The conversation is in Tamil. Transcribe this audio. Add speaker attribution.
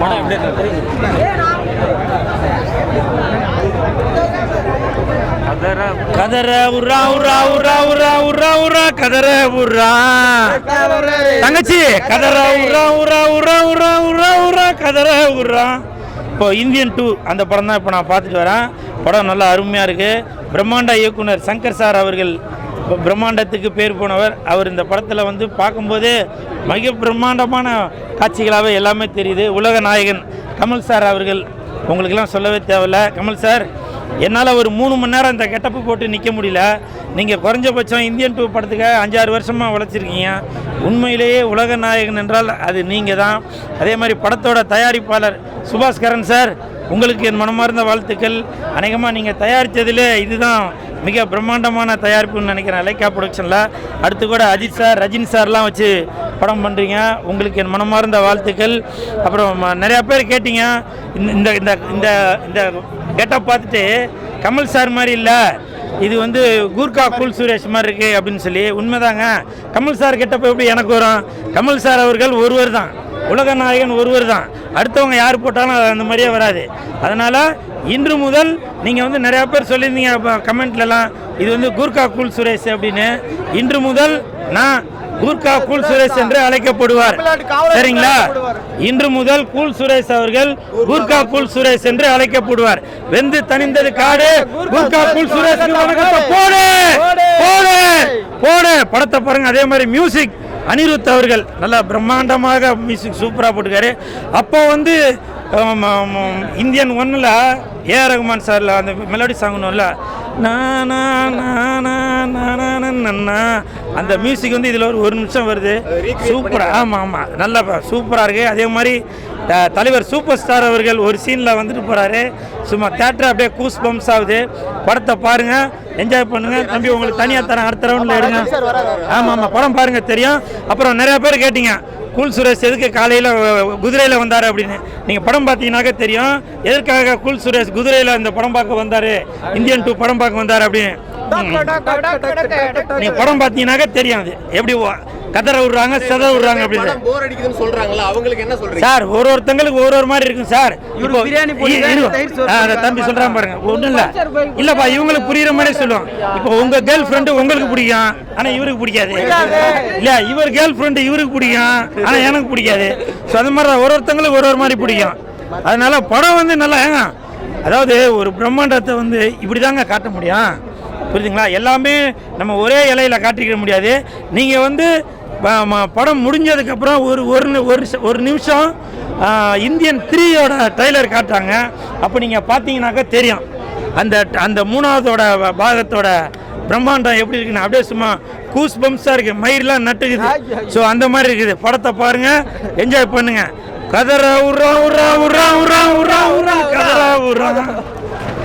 Speaker 1: படம் எப்படி கதற உரா உரா உரா உரா உரா உரா கதற உரா தங்கச்சி கதற உரா உரா உரா உரா உரா உரா கதற உரா இப்போ இந்தியன் டூ அந்த படம் தான் இப்போ நான் பார்த்துட்டு வரேன். படம் நல்லா அருமையாக இருக்குது பிரம்மாண்ட இயக்குனர் சங்கர் சார் அவர்கள் இப்போ பிரம்மாண்டத்துக்கு பேர் போனவர். அவர் இந்த படத்தில் வந்து பார்க்கும்போதே மிக பிரம்மாண்டமான காட்சிகளாகவே எல்லாமே தெரியுது. உலக நாயகன் கமல் சார் அவர்கள். உங்களுக்கெல்லாம் சொல்லவே தேவையில்ல. கமல் சார் என்னால் ஒரு மூணு மணி நேரம் இந்த கெட்டப்பு போட்டு நிற்க முடியல. நீங்கள் குறைஞ்சபட்சம் இந்தியன் டூ படத்துக்கு அஞ்சாறு வருஷமாக உழைச்சிருக்கீங்க. உண்மையிலேயே உலக நாயகன் என்றால் அது நீங்கள் தான் அதே மாதிரி படத்தோட தயாரிப்பாளர் சுபாஷ்கரன் சார் உங்களுக்கு என் மனமார்ந்த வாழ்த்துக்கள். அநேகமாக நீங்கள் தயாரித்ததில் இதுதான் மிக பிரம்மாண்டமான தயாரிப்புன்னு நினைக்கிறேன். லைக்கா ப்ரொடக்ஷனில் அடுத்து கூட அஜித் சார் ரஜினி சார்லாம் வச்சு படம் பண்ணுறீங்க உங்களுக்கு என் மனமார்ந்த வாழ்த்துக்கள். அப்புறம் நிறையா பேர் கேட்டீங்க. இந்த இந்த இந்த இந்த கெட்டப் பார்த்துட்டு கமல் சார் மாதிரி இல்லை. இது வந்து கூர்கா கூல் சுரேஷ் மாதிரி இருக்குது அப்படின்னு சொல்லி. உண்மைதாங்க. கமல் சார் கெட்டப்ப எப்படி எனக்கு வரும்? கமல் சார் அவர்கள் ஒருவர் தான். உலக நாயகன் ஒருவர் தான். அடுத்தவங்க யார் போட்டாலும் அது அந்த மாதிரியே வராது. அதனால் இன்று முதல் நீங்கள் வந்து நிறையா பேர் சொல்லியிருந்தீங்க கமெண்ட்லலாம். இது வந்து கூர்கா கூல் சுரேஷ் அப்படின்னு. இன்று முதல் நான் கூர்கா கூல் சுரேஷ் என்று அழைக்கப்படுவார். சரிங்களா? இன்று முதல் கூல் சுரேஷ் அவர்கள் கூர்கா கூல் சுரேஷ் என்று அழைக்கப்படுவார். வெந்து தணிந்தது காடு கூர்கா கூல் சுரேஷ் போடு! போடு! போடு! படத்தை பாருங்க அதே மாதிரி மியூசிக் அனிருத் அவர்கள் நல்லா பிரம்மாண்டமாக மியூசிக் சூப்பராக போட்டுக்காரு அப்போ வந்து இந்தியன் ஒன்னில் ஏஆர் ரகுமான் சாரில் அந்த மெலோடி சாங் ஒன்றும்ல அந்த மியூசிக் வந்து இதில் ஒரு ஒரு நிமிஷம் வருது. சூப்பராக ஆமாம் ஆமாம் நல்லா சூப்பராக இருக்குது அதே மாதிரி தலைவர் சூப்பர் ஸ்டார் அவர்கள் ஒரு சீனில் வந்துட்டு போகிறாரு சும்மா தேட்டர் அப்படியே கூஸ் பம்ப்ஸ் ஆகுது. படத்தை பாருங்கள் என்ஜாய் பண்ணுங்க. தம்பி உங்களுக்கு தனியாக தரேன். அடுத்த ரவுண்டில் எடுங்க ஆமாம் ஆமாம் படம் பாருங்க. தெரியும். அப்புறம் நிறைய பேர் கேட்டீங்க. கூல் சுரேஷ் எதுக்கு காலையில் குதிரையில் வந்தார் அப்படின்னு. நீங்கள் படம் பார்த்தீங்கன்னாக்க தெரியும். எதற்காக கூல் சுரேஷ் குதிரையில் இந்த படம் பார்க்க வந்தார்? இந்தியன் டூ படம் பார்க்க வந்தார் அப்படின்னு. நீங்கள் படம் பார்த்தீங்கன்னாக்க தெரியும் அது. எப்படி கதற விடுறாங்க செதற விடுறாங்க அப்படின்னு.
Speaker 2: போர் அடிக்குதுன்னு சொல்றாங்கல்ல அவங்களுக்கு என்ன சொல்றீங்க?
Speaker 1: சார் ஒரு ஒருத்தங்களுக்கு ஒரு ஒரு மாதிரி இருக்கும் சார்.
Speaker 3: பிரியாணி
Speaker 1: தம்பி சொல்றான் பாருங்க ஒன்றும் இல்லை. இல்லப்பா இவங்களுக்கு புரியுற மாதிரி சொல்லுவோம் இப்போ உங்க கேர்ள் ஃப்ரெண்டு உங்களுக்கு பிடிக்கும் ஆனா இவருக்கு பிடிக்காது. இல்ல இவர் கேர்ள் ஃப்ரெண்டு இவருக்கு பிடிக்கும் ஆனா எனக்கு பிடிக்காது. ஸோ அந்த மாதிரி ஒரு ஒருத்தங்களுக்கு ஒரு ஒரு மாதிரி பிடிக்கும். அதனால படம் வந்து நல்லா ஏங்க அதாவது ஒரு பிரம்மாண்டத்தை வந்து இப்படி தாங்க காட்ட முடியும். புரியுதுங்களா? எல்லாமே நம்ம ஒரே இலையில காட்டிக்க முடியாது. நீங்கள் வந்து படம் முடிஞ்சதுக்கப்புறம் ஒரு ஒரு ஒரு ஒரு நிமிஷம் இந்தியன் த்ரீயோட ட்ரெய்லர் காட்டுறாங்க. அப்போ நீங்கள் பார்த்தீங்கன்னாக்கா தெரியும். அந்த அந்த மூணாவதோட பாகத்தோட பிரம்மாண்டம் எப்படி இருக்குன்னு. அப்படியே சும்மா கூஸ் பம்ஸாக இருக்குது மயிரெலாம் நட்டுக்குது. ஸோ அந்த மாதிரி இருக்குது. படத்தை பாருங்கள் என்ஜாய் பண்ணுங்கள் கதற உரா உரா உரா உரா உரா உரா கதற உரா